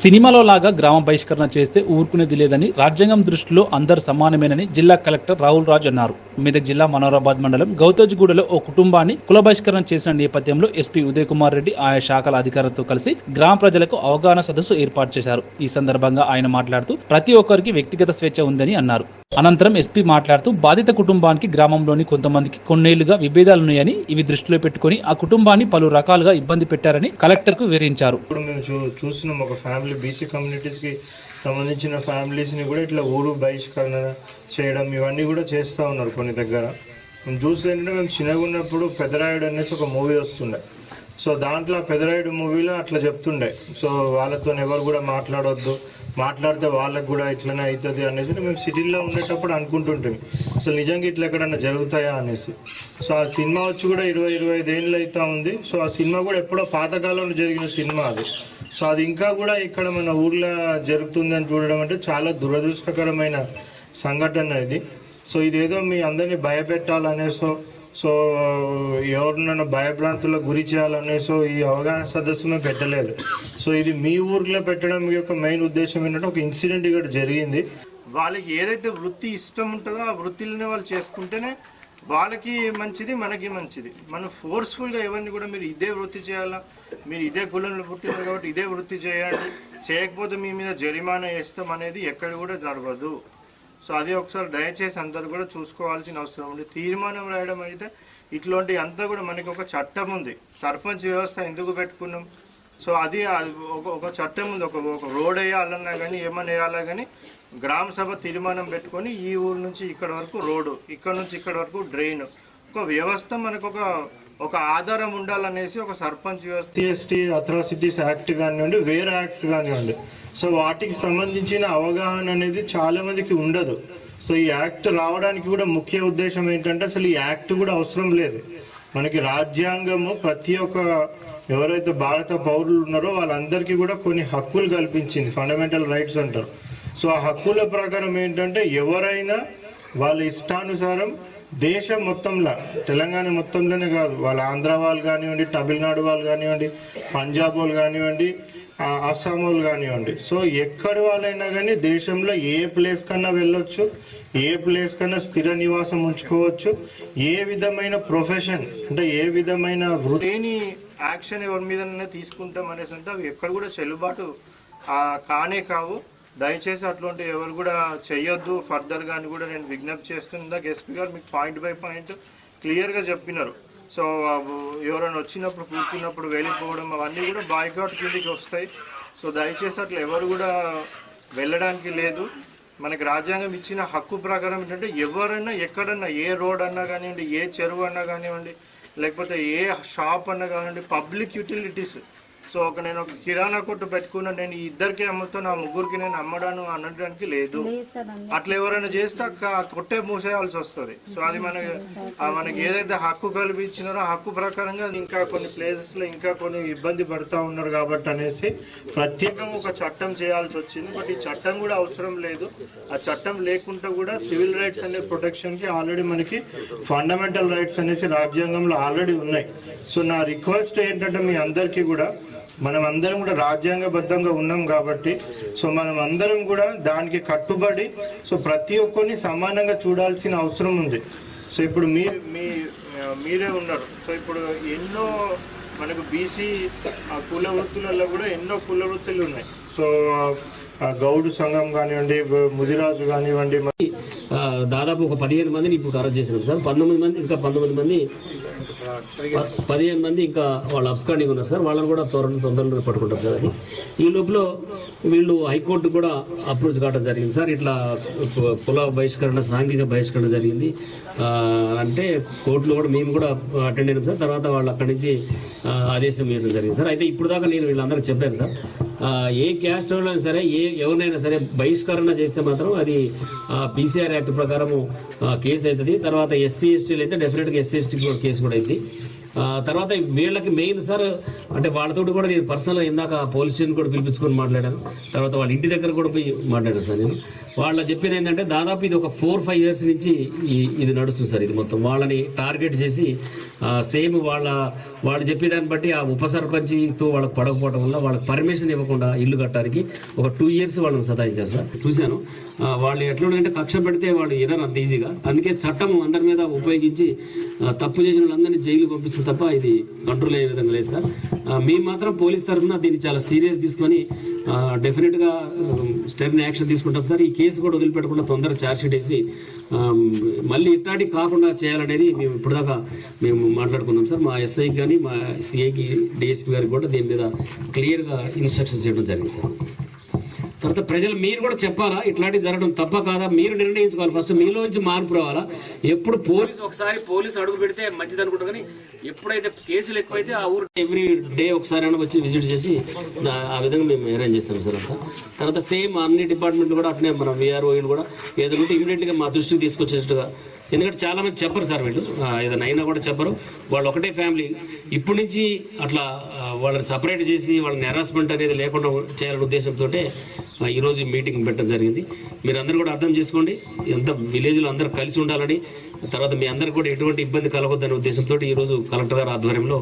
సినిమాలో లాగా గ్రామ బహిష్కరణ చేస్తే ఊరుకునేది లేదని రాజ్యాంగం దృష్టిలో అందరు సమానమేనని జిల్లా కలెక్టర్ రాహుల్ రాజ్ అన్నారు. మెదక్ జిల్లా మనోరాబాద్ మండలం గౌతజ్గూడలో ఓ కుటుంబాన్ని కుల బహిష్కరణ చేసిన నేపథ్యంలో ఎస్పీ ఉదయ్ కుమార్ రెడ్డి ఆయా శాఖల అధికారులతో కలిసి గ్రామ ప్రజలకు అవగాహన సదస్సు ఏర్పాటు చేశారు. ఈ సందర్భంగా ఆయన మాట్లాడుతూ ప్రతి ఒక్కరికి వ్యక్తిగత స్వేచ్ఛ ఉందని అన్నారు. అనంతరం ఎస్పీ మాట్లాడుతూ బాధిత కుటుంబానికి గ్రామంలోని కొంతమందికి కొన్నేళ్ళుగా విభేదాలున్నాయని ఇవి దృష్టిలో పెట్టుకుని ఆ కుటుంబాన్ని పలు రకాలుగా ఇబ్బంది పెట్టారని కలెక్టర్కు వివరించారు చూసిన ఒక ఫ్యామిలీ బీసీ కమ్యూనిటీస్కి సంబంధించిన ఫ్యామిలీస్ని కూడా ఇట్లా ఊరు బహిష్కరణ చేయడం ఇవన్నీ కూడా చేస్తూ ఉన్నారు కొన్ని దగ్గర. మేము ఏంటంటే మేము చిన్నగా ఉన్నప్పుడు పెదరాయుడు అనేసి ఒక మూవీ వస్తుండే. సో దాంట్లో ఆ పెదరాయుడు మూవీలో అట్లా చెప్తుండే. సో వాళ్ళతో ఎవరు కూడా మాట్లాడొద్దు మాట్లాడితే వాళ్ళకు కూడా ఇట్లనే అవుతుంది అనేసి మేము సిటీల్లో ఉండేటప్పుడు అనుకుంటుంటాం అసలు నిజంగా ఇట్లా ఎక్కడన్నా జరుగుతాయా అనేసి. సో ఆ సినిమా వచ్చి కూడా ఇరవై ఇరవై ఐదు ఏళ్ళు అవుతా ఉంది. సో ఆ సినిమా కూడా ఎప్పుడో పాతకాలంలో జరిగిన సినిమా అది. సో అది ఇంకా కూడా ఇక్కడ మన ఊర్లో జరుగుతుంది అని చూడడం అంటే చాలా దురదృష్టకరమైన సంఘటన ఇది. సో ఇదేదో మీ అందరినీ భయపెట్టాలనేసో సో ఎవరినైనా భయభ్రాంతుల గురి చేయాలనేసో ఈ అవగాహన సదస్సును పెట్టలేదు. సో ఇది మీ ఊర్లో పెట్టడం యొక్క మెయిన్ ఉద్దేశం ఏంటంటే ఒక ఇన్సిడెంట్ ఇక్కడ జరిగింది. వాళ్ళకి ఏదైతే వృత్తి ఇష్టం ఉంటుందో ఆ వృత్తిలోనే వాళ్ళు చేసుకుంటేనే వాళ్ళకి మంచిది మనకి మంచిది. మనం ఫోర్స్ఫుల్గా ఎవరిని కూడా మీరు ఇదే వృత్తి చేయాలా? మీరు ఇదే కులంలో పుట్టినారు కాబట్టి ఇదే వృత్తి చేయండి. చేయకపోతే మీ మీద జరిమానా వేస్తాం అనేది ఎక్కడ కూడా జరగదు. సో అది ఒకసారి దయచేసి అందరు కూడా చూసుకోవాల్సిన అవసరం ఉంది. తీర్మానం రాయడం అయితే ఇట్లాంటి అంతా కూడా మనకి ఒక చట్టం ఉంది. సర్పంచ్ వ్యవస్థ ఎందుకు పెట్టుకున్నాం? సో అది అది ఒక ఒక చట్టం ఉంది. ఒక ఒక రోడ్ వేయాలన్నా కానీ ఏమన్నా వేయాలా కానీ గ్రామ సభ తీర్మానం పెట్టుకొని ఈ ఊరు నుంచి ఇక్కడ వరకు రోడ్డు ఇక్కడ నుంచి ఇక్కడ వరకు డ్రైన్. ఒక వ్యవస్థ మనకు ఒక ఒక ఆధారం ఉండాలనేసి ఒక సర్పంచ్ వ్యవస్థ. టీఎస్టీ అట్రాసిటీస్ యాక్ట్ కానివ్వండి వేరే యాక్ట్స్ కానివ్వండి. సో వాటికి సంబంధించిన అవగాహన అనేది చాలా మందికి ఉండదు. సో ఈ యాక్ట్ రావడానికి కూడా ముఖ్య ఉద్దేశం ఏంటంటే అసలు ఈ యాక్ట్ కూడా అవసరం లేదు. మనకి రాజ్యాంగము ప్రతి ఒక్క ఎవరైతే భారత పౌరులు ఉన్నారో వాళ్ళందరికీ కూడా కొన్ని హక్కులు కల్పించింది ఫండమెంటల్ రైట్స్ అంటారు. సో ఆ హక్కుల ప్రకారం ఏంటంటే ఎవరైనా వాళ్ళ ఇష్టానుసారం దేశం మొత్తంలో తెలంగాణ మొత్తంలోనే కాదు వాళ్ళ ఆంధ్ర వాళ్ళు కానివ్వండి తమిళనాడు వాళ్ళు కానివ్వండి పంజాబ్ వాళ్ళు కానివ్వండి అస్సాం వాళ్ళు కానివ్వండి. సో ఎక్కడి వాళ్ళైనా కానీ దేశంలో ఏ ప్లేస్ కన్నా వెళ్ళొచ్చు ఏ ప్లేస్ కన్నా స్థిర నివాసం ఉంచుకోవచ్చు ఏ విధమైన ప్రొఫెషన్ అంటే ఏ విధమైన వృత్తిని యాక్షన్ ఎవరి మీద తీసుకుంటాం అనేసి అంటే అవి ఎక్కడ కూడా చెల్లుబాటు కానే కావు. దయచేసి అట్లాంటి ఎవరు కూడా చెయ్యొద్దు ఫర్దర్ అని కూడా నేను విజ్ఞప్తి చేస్తుందా ఎస్పీ గారు మీకు పాయింట్ బై పాయింట్ క్లియర్గా చెప్పినారు. సో ఎవరైనా వచ్చినప్పుడు కూర్చున్నప్పుడు వెళ్ళిపోవడం అవన్నీ కూడా బాయ్కాట్ కిందకి వస్తాయి. సో దయచేసి అట్లా ఎవరు కూడా వెళ్ళడానికి లేదు. మనకి రాజ్యాంగం ఇచ్చిన హక్కు ప్రకారం ఏంటంటే ఎవరైనా ఎక్కడన్నా ఏ రోడ్ అన్నా కానివ్వండి ఏ చెరువు అన్నా కానివ్వండి లేకపోతే ఏ షాప్ అన్నా కానివ్వండి పబ్లిక్ యూటిలిటీస్ సో ఒక నేను ఒక కిరాణా కొట్టు పెట్టుకున్నా నేను ఇద్దరికి అమ్ముతా నా ముగ్గురికి నేను అమ్మడాను అనడానికి లేదు. అట్లా ఎవరైనా చేస్తే ఆ కొట్టే మూసేయాల్సి వస్తుంది. సో అది మనకి ఆ మనకి ఏదైతే హక్కు కల్పించినారో ఆ హక్కు ప్రకారంగా ఇంకా కొన్ని ప్లేసెస్లో ఇంకా కొన్ని ఇబ్బంది పడుతూ ఉన్నారు కాబట్టి అనేసి ప్రత్యేకంగా ఒక చట్టం చేయాల్సి వచ్చింది. బట్ ఈ చట్టం కూడా అవసరం లేదు. ఆ చట్టం లేకుండా కూడా సివిల్ రైట్స్ అనే ప్రొటెక్షన్కి ఆల్రెడీ మనకి ఫండమెంటల్ రైట్స్ అనేసి రాజ్యాంగంలో ఆల్రెడీ ఉన్నాయి. సో నా రిక్వెస్ట్ ఏంటంటే మీ అందరికీ కూడా మనం అందరం కూడా రాజ్యాంగబద్ధంగా ఉన్నాం కాబట్టి సో మనం అందరం కూడా దానికి కట్టుబడి సో ప్రతి ఒక్కరిని సమానంగా చూడాల్సిన అవసరం ఉంది. సో ఇప్పుడు మీ మీ మీరే ఉన్నారు. సో ఇప్పుడు ఎన్నో మనకు బీసీ కుల వృత్తులలో కూడా ఎన్నో కుల వృత్తులు ఉన్నాయి. సో గౌడు సంఘం కానివ్వండి ముదిరాజు కానివ్వండి దాదాపు ఒక పదిహేను మందిని ఇప్పుడు అరెస్ట్ చేసినాం సార్. పంతొమ్మిది మంది ఇంకా పంతొమ్మిది మంది పదిహేను మంది ఇంకా వాళ్ళు అబ్స్కాండింగ్ ఉన్నారు సార్. వాళ్ళని కూడా త్వరలో తొందరలో పట్టుకుంటారు సార్ అది ఈ లోపల వీళ్ళు హైకోర్టు కూడా అప్రోచ్ కావడం జరిగింది సార్. ఇట్లా కుల బహిష్కరణ సాంఘిక బహిష్కరణ జరిగింది. అంటే కోర్టులో కూడా మేము కూడా అటెండ్ అయినాం సార్. తర్వాత వాళ్ళు అక్కడి నుంచి ఆదేశం ఇవ్వడం జరిగింది సార్. అయితే ఇప్పుడు దాకా నేను వీళ్ళందరూ చెప్పాను సార్. ఏ క్యాస్ట్ వాళ్ళైనా సరే ఏ ఎవరినైనా సరే బహిష్కరణ చేస్తే మాత్రం అది పీసీఆర్ యాక్ట్ ప్రకారము కేసు అవుతుంది తర్వాత ఎస్సీ ఎస్టీలు అయితే డెఫినెట్గా ఎస్సీ ఎస్టీ కేసు కూడా అయింది తర్వాత వీళ్ళకి మెయిన్ సార్ అంటే వాళ్ళతో కూడా నేను పర్సనల్ ఇందాక పోలీస్ స్టేషన్ కూడా పిలిపించుకొని మాట్లాడాను. తర్వాత వాళ్ళ ఇంటి దగ్గర కూడా పోయి మాట్లాడాను సార్ నేను. వాళ్ళ చెప్పేది ఏంటంటే దాదాపు ఇది ఒక ఫోర్ ఫైవ్ ఇయర్స్ నుంచి ఇది నడుస్తుంది సార్ ఇది మొత్తం. వాళ్ళని టార్గెట్ చేసి సేమ్ వాళ్ళ వాళ్ళు చెప్పేదాన్ని బట్టి ఆ ఉప సర్పంచ్తో వాళ్ళకి పడకపోవడం వల్ల వాళ్ళకి పర్మిషన్ ఇవ్వకుండా ఇల్లు కట్టడానికి ఒక టూ ఇయర్స్ వాళ్ళని సతాయించారు సార్. చూశాను. వాళ్ళు ఎట్లుంటే కక్ష పెడితే వాళ్ళు వినరు అంత ఈజీగా. అందుకే చట్టం అందరి మీద ఉపయోగించి తప్పు చేసిన వాళ్ళందరినీ జైలు పంపిస్తే తప్ప ఇది కంట్రోల్ అయ్యే విధంగా లేదు సార్. మేము మాత్రం పోలీస్ తరఫున దీన్ని చాలా సీరియస్ తీసుకొని డెఫినెట్గా స్టెర్న్ యాక్షన్ తీసుకుంటాం సార్. ఈ కేసు కూడా వదిలిపెట్టకుండా తొందరగా ఛార్జ్ షీట్ వేసి మళ్ళీ ఇట్లాంటి కాకుండా చేయాలనేది మేము ఇప్పటిదాకా మేము మాట్లాడుకున్నాం సార్. మా ఎస్ఐకి కానీ మా సిఐకి డిఎస్పీ గారికి కూడా దీని మీద క్లియర్గా ఇన్స్ట్రక్షన్స్ చేయడం జరిగింది సార్. తర్వాత ప్రజలు మీరు కూడా చెప్పాలా? ఇట్లాంటివి జరగడం తప్ప కాదా? మీరు నిర్ణయించుకోవాలి. ఫస్ట్ మీలోంచి మార్పు రావాలా? ఎప్పుడు పోలీసు ఒకసారి పోలీసు అడుగు పెడితే మంచిది అనుకుంటారు కానీ ఎప్పుడైతే కేసులు ఎక్కువైతే ఆ ఊరు ఎవ్రీ డే ఒకసారి అయినా వచ్చి విజిట్ చేసి ఆ విధంగా మేము అరేంజ్ చేస్తాం సార్ అంతా. తర్వాత సేమ్ అన్ని డిపార్ట్మెంట్లు కూడా అట్నే మన విఆర్ఓలు కూడా ఏదైనా ఇమీడియట్ మా దృష్టికి తీసుకొచ్చేట్టుగా ఎందుకంటే చాలా మంది చెప్పరు సార్ వీళ్ళు. ఏదైనా అయినా కూడా చెప్పరు. వాళ్ళు ఒకటే ఫ్యామిలీ. ఇప్పటి నుంచి అట్లా వాళ్ళని సపరేట్ చేసి వాళ్ళని హెరాస్మెంట్ అనేది లేకుండా చేయాలనే ఉద్దేశంతో ఈరోజు మీటింగ్ పెట్టడం జరిగింది. మీరు అందరూ కూడా అర్థం చేసుకోండి. ఎంత విలేజ్లో అందరూ కలిసి ఉండాలని తర్వాత మీ అందరికి కూడా ఎటువంటి ఇబ్బంది కలగొద్దనే ఉద్దేశంతో ఈరోజు కలెక్టర్ గారి ఆధ్వర్యంలో